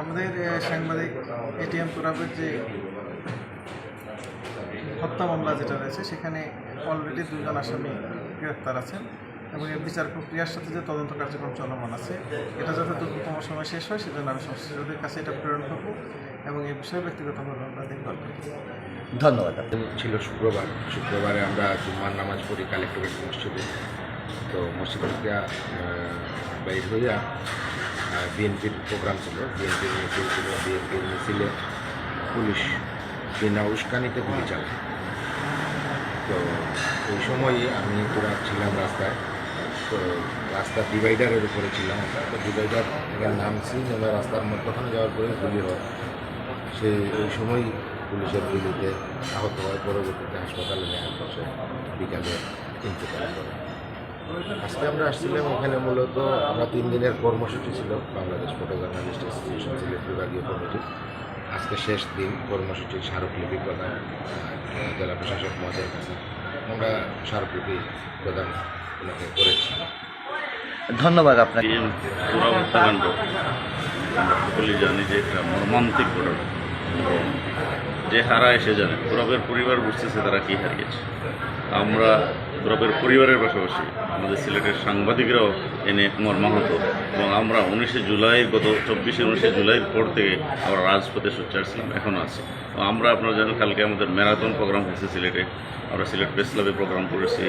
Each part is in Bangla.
আমাদের সাংবাদিক এটিএম তুরাবের যে হত্যা মামলা যেটা রয়েছে সেখানে অলরেডি দুজন আসামি গ্রেপ্তার আছেন এবং এর বিচার প্রক্রিয়ার সাথে যে তদন্ত কার্যক্রম চলমান আছে এটা যাতে দ্রুততম সময় শেষ হয় সেজন্য আমি সংশ্লিষ্টদের কাছে এটা প্রেরণ করব এবং এই বিষয়ে ব্যক্তিগতভাবে আমরা দেখভাল করব। ধন্যবাদ ছিল শুক্রবার। শুক্রবারে আমরা জুম্মার নামাজ পড়ি কালেক্টরেট মসজিদে। তো মসজিদ থেকে বাইর হইয়া বিএনপির প্রোগ্রাম ছিল। বিএনপির মিছিল ছিল, বিএনপির মিছিলে পুলিশ বিনা উস্কানিতে গুলি চালায়। তো ওই সময় আমি ছিলাম রাস্তায়। তো রাস্তার ডিভাইডারের উপরে ছিলাম তো ডিভাইডার থেকে নামছি নেমে রাস্তার মধ্যখানে যাওয়ার পরে গুলি হয়। সে ওই সময়ই পুলিশের গুলিতে আহত হয়। পরবর্তীতে হাসপাতালে নেওয়ার পথে বিকালে ইন্তেকাল করে। আজকে আমরা আসছিলাম এখানে মূলত আমরা তিন দিনের কর্মসূচি ছিল Bangladesh photo journalist association Sylhet বিভাগীয় কমিটি। আজকে শেষ দিন কর্মসূচির স্মারকলিপি প্রদান জেলা প্রশাসক মহোদয়ের কাছে। আমরা স্মারকলিপি প্রদান ওনাকে করেছি। ধন্যবাদ আপনাকে। এই পুরা হত্যাকাণ্ড আমরা সকলেই জানি যে একটা মর্মান্তিক ঘটনা। এবং যে হারা এসে জানে তুরবের পরিবার বুঝতেছে তারা কি হারিয়েছে। আমরা তুরবের পরিবারের পাশাপাশি আমাদের সিলেটের সাংবাদিকরাও এনে মর্মাহত এবং আমরা উনিশে জুলাই, গত চব্বিশে উনিশে জুলাই পর থেকে আমরা রাজপথে সোচ্চার ছিলাম এখনও আছি। আমরা আপনারা জানেন কালকে আমাদের ম্যারাথন প্রোগ্রাম হয়েছে সিলেটে। আমরা সিলেট প্রেস ক্লাবে প্রোগ্রাম করেছি।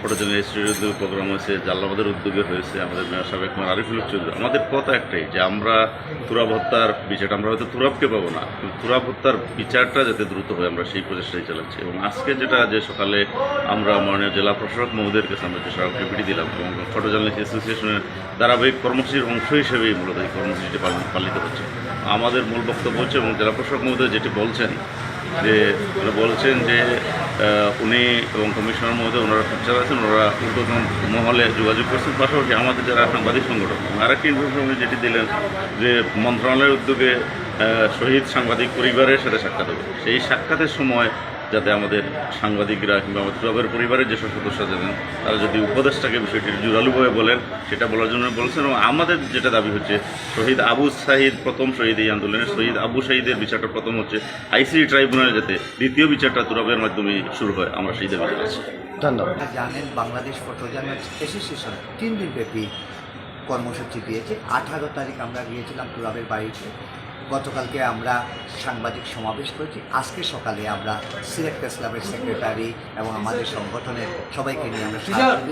ফটোজেনের স্টুডিও উদ্যোগে প্রোগ্রাম হয়েছে। জাল্লাবাদের উদ্যোগে হয়েছে আমাদের মেয়র সাবেক মেয়র আরিফুল চৌধুরী। আমাদের কথা একটাই যে আমরা তুরাব হত্যার বিচারটা আমরা হয়তো তুরাবকে পাবো না, কিন্তু তুরাব হত্যার বিচারটা যাতে দ্রুত হয় আমরা সেই প্রচেষ্টাই চালাচ্ছি। এবং আজকে যেটা যে সকালে আমরা মাননীয় জেলা প্রশাসক মহোদয়ের কাছে আমরা যে স্মারকলিপিটি দিলাম এবং ফটো জার্নালিস্ট অ্যাসোসিয়েশনের ধারাবাহিক কর্মসূচির অংশ হিসেবেই মূলত এই কর্মসূচিটি পালিত হচ্ছে। আমাদের মূল বক্তব্য হচ্ছে এবং জেলা প্রশাসক মহোদয় যেটি বলছেন যে উনি বলছেন যে উনি এবং কমিশনার মধ্যে ওনারা সোচ্চার আছেন, ওনারা উদ্বোধন মহলে যোগাযোগ করছেন। পাশাপাশি আমাদের যারা সাংবাদিক সংগঠন, আরেকটি ইনফরমেশন যেটি দিলেন যে মন্ত্রণালয়ের উদ্যোগে শহীদ সাংবাদিক পরিবারের সাথে সাক্ষাৎ হবে। সেই সাক্ষাতের সময় যাতে আমাদের সাংবাদিকরা কিংবা আমাদের ক্লাবের পরিবারের যেসব সদস্য আছেন তারা যদি উপদেশটাকে বিষয়টি জোরালোভাবে বলেন সেটা বলার জন্য বলছেন এবং আমাদের যেটা দাবি হচ্ছে শহীদ আবু সাহিদ প্রথম শহীদ এই আন্দোলনে শহীদ আবু সাহিদের বিচারটা প্রথম হচ্ছে আইসিডি ট্রাইব্যুনালে যাতে দ্বিতীয় বিচারটা তুরাবের মাধ্যমে শুরু হয় আমরা সেই দাবি জানাচ্ছি। ধন্যবাদ। জানেন বাংলাদেশ ফটো জার্নালিস্ট অ্যাসোসিয়েশন তিন দিন ব্যাপী কর্মসূচি দিয়েছে। আঠারো তারিখ আমরা গিয়েছিলাম তুরাবের বাড়িতে। গতকালকে আমরা সাংবাদিক সমাবেশ করেছি। আজকে সকালে আমরা সিলেট প্রেস ক্লাবের সেক্রেটারি এবং আমাদের সংগঠনের সবাইকে নিয়ে আমরা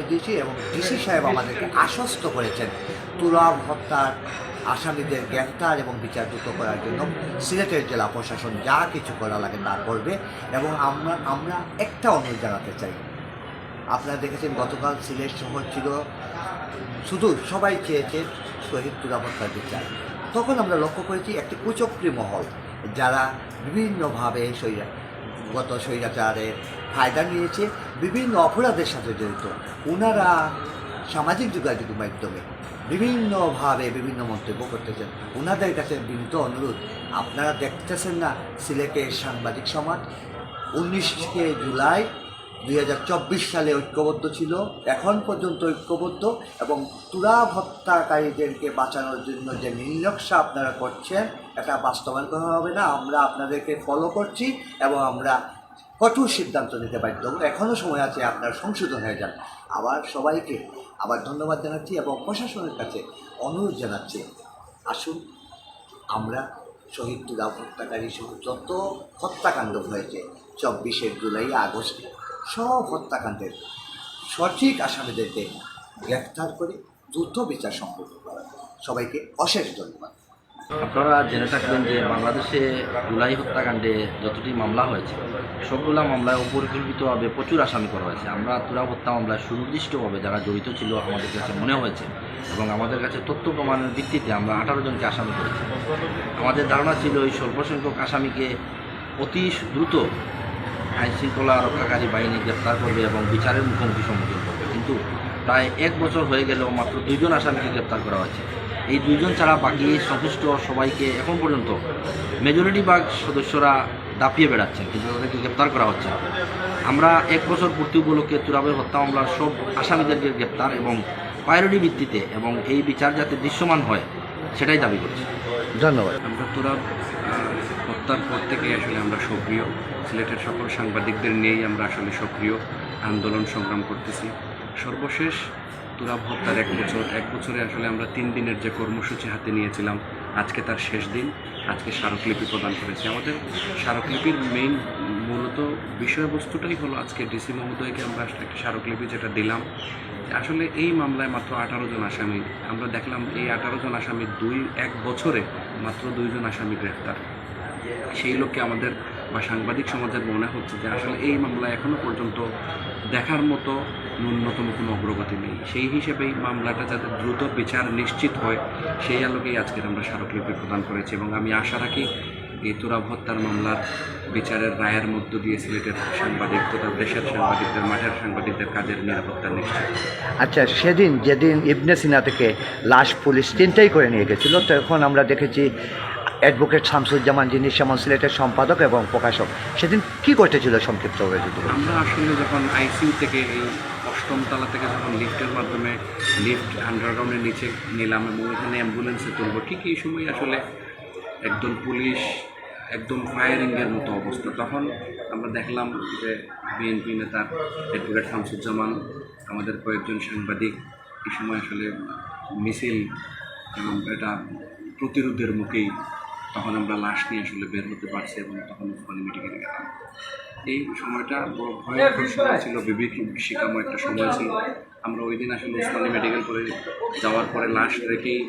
দিয়েছি এবং ডিসি সাহেব আমাদেরকে আশ্বস্ত করেছেন তুরাব হত্যার আসামিদের গ্রেফতার এবং বিচার দ্রুত করার জন্য সিলেটের জেলা প্রশাসন যা কিছু করা লাগে তা করবে এবং আমরা আমরা একটা অনুরোধ জানাতে চাই। আপনারা দেখেছেন গতকাল সিলেট শহর ছিল শুধু সবাই চেয়েছে শহীদ তুরাবত্তার বিচার। তখন আমরা লক্ষ্য করেছি একটি কুচক্রী মহল, যারা বিভিন্নভাবে সৈরা গত স্বৈরাচারের ফায়দা নিয়েছে, বিভিন্ন অপরাধের সাথে জড়িত। ওনারা সামাজিক যোগাযোগের মাধ্যমে বিভিন্নভাবে বিভিন্ন মন্তব্য করতেছেন। ওনাদের কাছে বিনীত অনুরোধ, আপনারা দেখতেছেন না সিলেটের সাংবাদিক সমাজ, উনিশে জুলাই দুই হাজার চব্বিশ সালে ঐক্যবদ্ধ ছিল। এখন পর্যন্ত ঐক্যবদ্ধ এবং তুরা হত্যাকারীদেরকে বাঁচানোর জন্য যে নির্লক্ষা আপনারা করছেন, এটা বাস্তবায়ন করা হবে না। আমরা আপনাদেরকে ফলো করছি এবং আমরা কঠোর সিদ্ধান্ত নিতে বাধ্য এখনও সময় আছে, আপনারা সংশোধন হয়ে যান। আবার সবাইকে আবার ধন্যবাদ জানাচ্ছি এবং প্রশাসনের কাছে অনুরোধ জানাচ্ছি, আসুন, আমরা শহীদ তুলা হত্যাকারী সহ যত হত্যাকাণ্ড হয়েছে, চব্বিশে জুলাই, আগস্টে সব হত্যাকাণ্ডের সঠিক আসামিদেরকে গ্রেফতার করে দ্রুত বিচার সম্পন্ন করা সবাইকে অশেষ ধন্যবাদ। আপনারা জেনে থাকবেন যে বাংলাদেশে জুলাই হত্যাকাণ্ডে যতটি মামলা হয়েছে, সবগুলা মামলায় অপরিকল্পিতভাবে প্রচুর আসামি করা হয়েছে। আমরা তুরা হত্যা মামলায় সুনির্দিষ্টভাবে যারা জড়িত ছিল আমাদের কাছে মনে হয়েছে এবং আমাদের কাছে তথ্য প্রমাণের ভিত্তিতে আমরা আঠারো জনকে আসামি করেছি। আমাদের ধারণা ছিল এই স্বল্প সংখ্যক আসামিকে অতি দ্রুত আইন শৃঙ্খলা রক্ষাকারী বাহিনী গ্রেপ্তার করবে এবং বিচারের মুখোমুখি সম্মুখীন করবে। কিন্তু প্রায় এক বছর হয়ে গেলেও মাত্র দুইজন আসামিকে গ্রেপ্তার করা হয়েছে। এই দুইজন ছাড়া বাকি সংশ্লিষ্ট সবাইকে এখন পর্যন্ত মেজরিটি ভাগ সদস্যরা দাপিয়ে বেড়াচ্ছেন কিন্তু তাদেরকে গ্রেপ্তার করা হচ্ছে আমরা এক বছর পূর্তি উপলক্ষে তুরাবের হত্যা মামলার সব আসামিদেরকে গ্রেপ্তার এবং প্রায়োরিটি ভিত্তিতে এবং এই বিচার যাতে দৃশ্যমান হয় সেটাই দাবি করছি। ধন্যবাদ। আমরা তুরাব হত্যার পর থেকে আসলে আমরা সক্রিয়। সিলেটের সকল সাংবাদিকদের নিয়েই আমরা আসলে সক্রিয় আন্দোলন সংগ্রাম করতেছি। সর্বশেষ তুরাব হত্যার এক বছর, এক বছরে আসলে আমরা তিন দিনের যে কর্মসূচি হাতে নিয়েছিলাম, আজকে তার শেষ দিন। আজকে স্মারকলিপি প্রদান করেছি। আমাদের স্মারকলিপির মেইন মূলত বিষয়বস্তুটাই হলো আজকে ডিসি মহোদয়কে আমরা একটা স্মারকলিপি যেটা দিলাম। আসলে এই মামলায় মাত্র আঠারো জন আসামি। আমরা দেখলাম এই আঠারো জন আসামি দুই, এক বছরে মাত্র দুইজন আসামি গ্রেফতার সেই লোককে আমাদের বা সাংবাদিক সমাজের মনে হচ্ছে যে আসলে এই মামলা এখনও পর্যন্ত দেখার মতো ন্যূনতম কোনো অগ্রগতি নেই। সেই হিসেবেই মামলাটা যাতে দ্রুত বিচার নিশ্চিত হয়, সেই আলোকেই আজকের আমরা স্মারকলিপি প্রদান করেছি এবং আমি আশা রাখি এই তুরাব হত্যার মামলার বিচারের রায়ের মধ্য দিয়ে সিলেটের সাংবাদিক তথা দেশের সাংবাদিকদের, মাঠের সাংবাদিকদের কাজের নিরাপত্তা নিশ্চিত। আচ্ছা সেদিন, যেদিন ইবনে সিনা থেকে লাশ পুলিশ চিন্তাই করে নিয়ে গেছিল তখন আমরা দেখেছি অ্যাডভোকেট শামসুজ্জামান যিনি সেমন সিলেটের সম্পাদক এবং প্রকাশক, সেদিন কি ঘটেছিল সংক্ষিপ্তভাবে যদি? আমরা আসলে যখন আইসিইউ থেকে এই অষ্টম তলা থেকে যখন লিফটের মাধ্যমে লিফট আন্ডারগ্রাউন্ডের নিচে নিলাম এবং এখানে অ্যাম্বুলেন্সে তুলব, ঠিক এই সময় আসলে একদম পুলিশ, একদম ফায়ারিংয়ের মতো অবস্থা তখন আমরা দেখলাম যে বিএনপি নেতা অ্যাডভোকেট শামসুজ্জামান, আমাদের কয়েকজন সাংবাদিক এই সময় আসলে মিছিল, এবং এটা প্রতিরোধের মুখেই তখন আমরা লাশ নিয়ে আসলে বের হতে পারছি এবং তখন ওসমানী মেডিকেলে গেলাম। এই সময়টা বড় ভয়ঙ্কর সময় ছিল বিবেক শিকাময় একটা সময় ছিল। আমরা ওই দিন আসলে ওসমানী মেডিকেল করে যাওয়ার পরে লাশ রেখেই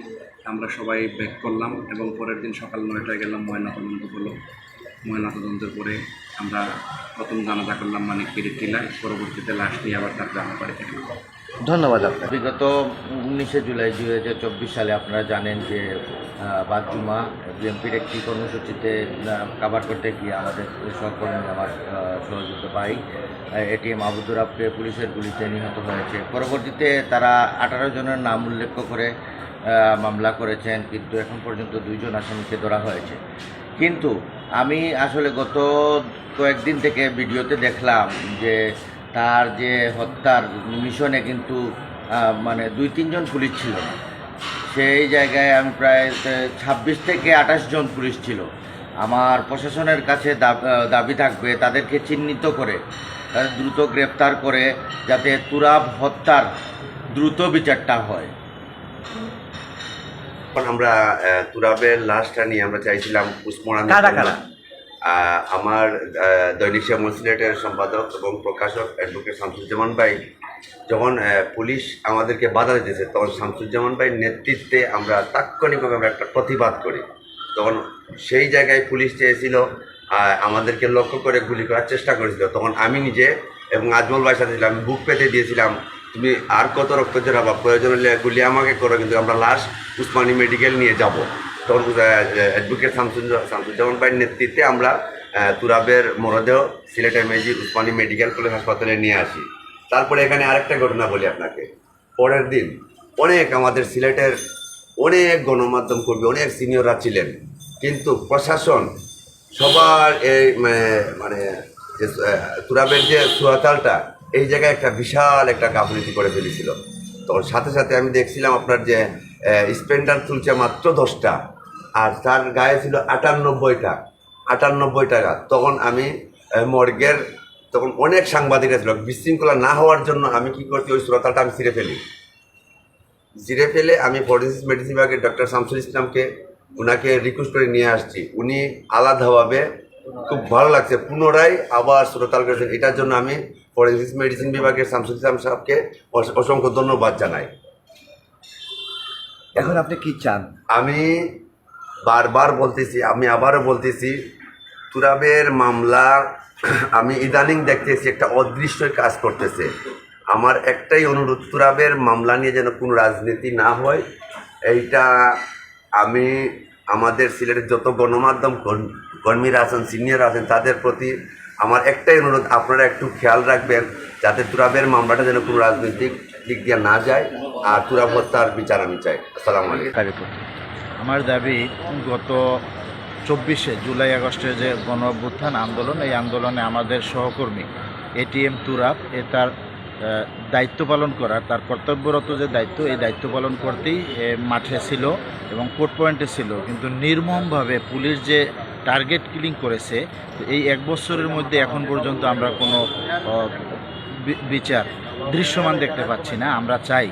আমরা সবাই ব্যাক করলাম এবং পরের দিন সকাল নয়টায় গেলাম ময়নাতদন্ত হলো। ময়নাতদন্তের পরে আমরা প্রথম জানাজা করলাম মানে কিরিট টিলায়। পরবর্তীতে লাশ নিয়ে আবার তার গ্রামের বাড়িতে গেলাম ধন্যবাদ আপনাকে। বিগত উনিশে জুলাই দুই হাজার চব্বিশ সালে আপনারা জানেন যে বাদজুমা বিএনপির একটি কর্মসূচিতে কাভার করতে গিয়ে আমাদের সহকর্মী আমার সহযোগিত ভাই এটিএম আবুদুর আবকে পুলিশের গুলিতে নিহত হয়েছে। পরবর্তীতে তারা আঠারো জনের নাম উল্লেখ করে মামলা করেছেন, কিন্তু এখন পর্যন্ত দুইজন আসামিকে ধরা হয়েছে। কিন্তু আমি আসলে গত কয়েকদিন থেকে ভিডিওতে দেখলাম যে তার যে হত্যার মিশনে কিন্তু মানে দুই তিনজন পুলিশ ছিল। না সেই জায়গায় আমি প্রায় ছাব্বিশ থেকে আঠাশ জন পুলিশ ছিল। আমার প্রশাসনের কাছে দাব- দাবি থাকবে তাদেরকে চিহ্নিত করে তাদের দ্রুত গ্রেপ্তার করে যাতে তুরাব হত্যার দ্রুত বিচারটা হয়। আমরা তুরাবের লাশটা নিয়ে আমরা চাইছিলাম কারা? আমার দৈনিক শ্যামল সিলেটের সম্পাদক এবং প্রকাশক অ্যাডভোকেট শামসুজ্জামান ভাই যখন পুলিশ আমাদেরকে বাধা দিতেছে, তখন শামসুজ্জামান ভাইয়ের নেতৃত্বে আমরা তাৎক্ষণিকভাবে একটা প্রতিবাদ করি। তখন সেই জায়গায় পুলিশ চেয়েছিল আমাদেরকে লক্ষ্য করে গুলি করার চেষ্টা করেছিল। তখন আমি নিজে এবং আজমল ভাইয়ের সাথে ছিলাম, বুক পেতে দিয়েছিলাম, তুমি আর কত রক্ত জড়াবা প্রয়োজন হলে গুলি আমাকে করো, কিন্তু আমরা লাশ উসমানী মেডিকেল নিয়ে যাব। তখন অ্যাডভোকেট শামসুজ শামসুজ্জামান ভাইয়ের নেতৃত্বে আমরা তুরাবের মরদেহ Sylhet MAG Osmani medical college হাসপাতালে নিয়ে আসি। তারপরে এখানে আরেকটা ঘটনা বলি আপনাকে। পরের দিন অনেক আমাদের সিলেটের অনেক গণমাধ্যম কর্মী, অনেক সিনিয়ররা ছিলেন। কিন্তু প্রশাসন সবার এই, মানে- মানে যে তুরাবের যে সুয়াতালটা, এই জায়গায় একটা বিশাল একটা গাফলিতি করে ফেলেছিল। তখন সাথে সাথে আমি দেখছিলাম আপনার যে স্পেন্ডার তুলছে মাত্র দশটা। আর তার গায়ে ছিল আটানব্বইটা আটানব্বই টাকা তখন আমি মর্গের তখন অনেক সাংবাদিক ছিল বিশৃঙ্খলা না হওয়ার জন্য আমি কি করছি ওই সুরাতালটা আমি ছিঁড়ে ফেলি। জিরে ফেলে আমি ফরেন্সিক মেডিসিন বিভাগের ডক্টর শামসুল ইসলামকে ওনাকে রিকোয়েস্ট করে নিয়ে আসছি। উনি আলাদাভাবে খুব ভালো লাগছে। পুনরায় আবার শ্রোতাল করেছেন। এটার জন্য আমি ফরেন্সিক মেডিসিন বিভাগের শামসুল ইসলাম সাহেবকে অসংখ্য ধন্যবাদ জানাই। এখন আপনি কি চান? আমি বারবার বলতেছি, আমি আবারও বলতেছি, তুরাবের মামলা, আমি ইদানিং দেখতেছি একটা অদৃশ্য কাজ করতেছে। আমার একটাই অনুরোধ, তুরাবের মামলা নিয়ে যেন কোনো রাজনীতি না হয়। এইটা আমি আমাদের সিলেটের যত গণমাধ্যম কর্ম- কর্মীরা আছেন, সিনিয়র আছেন, তাদের প্রতি আমার একটাই অনুরোধ, আপনারা একটু খেয়াল রাখবেন যাতে তুরাবের মামলাটা যেন কোনো রাজনৈতিক দিক দিয়ে না যায় আর তুরাব হত্যার বিচার আমি চাই। আসসালামু আলাইকুম। আমার দাবি গত চব্বিশে জুলাই, আগস্টে যে গণ অভ্যুত্থান আন্দোলন, এই আন্দোলনে আমাদের সহকর্মী এটিএম তুরাব, এ তার দায়িত্ব পালন করার, তার কর্তব্যরত যে দায়িত্ব, এই দায়িত্ব পালন করতেই মাঠে ছিল এবং কোর্ট পয়েন্টে ছিল। কিন্তু নির্মমভাবে পুলিশ যে টার্গেট কিলিং করেছে এই এক বছরের মধ্যে এখন পর্যন্ত আমরা কোনো বিচার দৃশ্যমান দেখতে পাচ্ছি না। আমরা চাই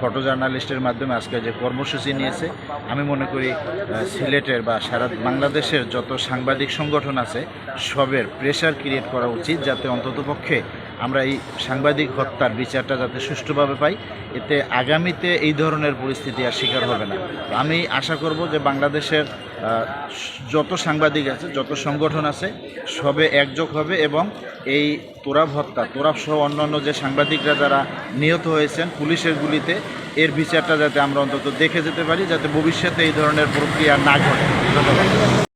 ফটো জার্নালিস্টের মাধ্যমে আজকে যে কর্মসূচি নিয়েছে, আমি মনে করি সিলেটের বা সারা বাংলাদেশের যত সাংবাদিক সংগঠন আছে, সবের প্রেশার ক্রিয়েট করা উচিত যাতে অন্ততপক্ষে আমরা এই সাংবাদিক হত্যার বিচারটা যাতে সুষ্ঠুভাবে পাই। এতে আগামীতে এই ধরনের পরিস্থিতি আর শিকার হবে না। আমি আশা করব যে বাংলাদেশের যত সাংবাদিক আছে, যত সংগঠন আছে, সবে একযোগ হবে এবং এই তোরাব হত্যা, তোরাব সহ অন্যান্য যে সাংবাদিকরা যারা নিহত হয়েছেন পুলিশের গুলিতে, এর বিচারটা যাতে আমরা অন্তত দেখে যেতে পারি, যাতে ভবিষ্যতে এই ধরনের প্রক্রিয়া না ঘটে।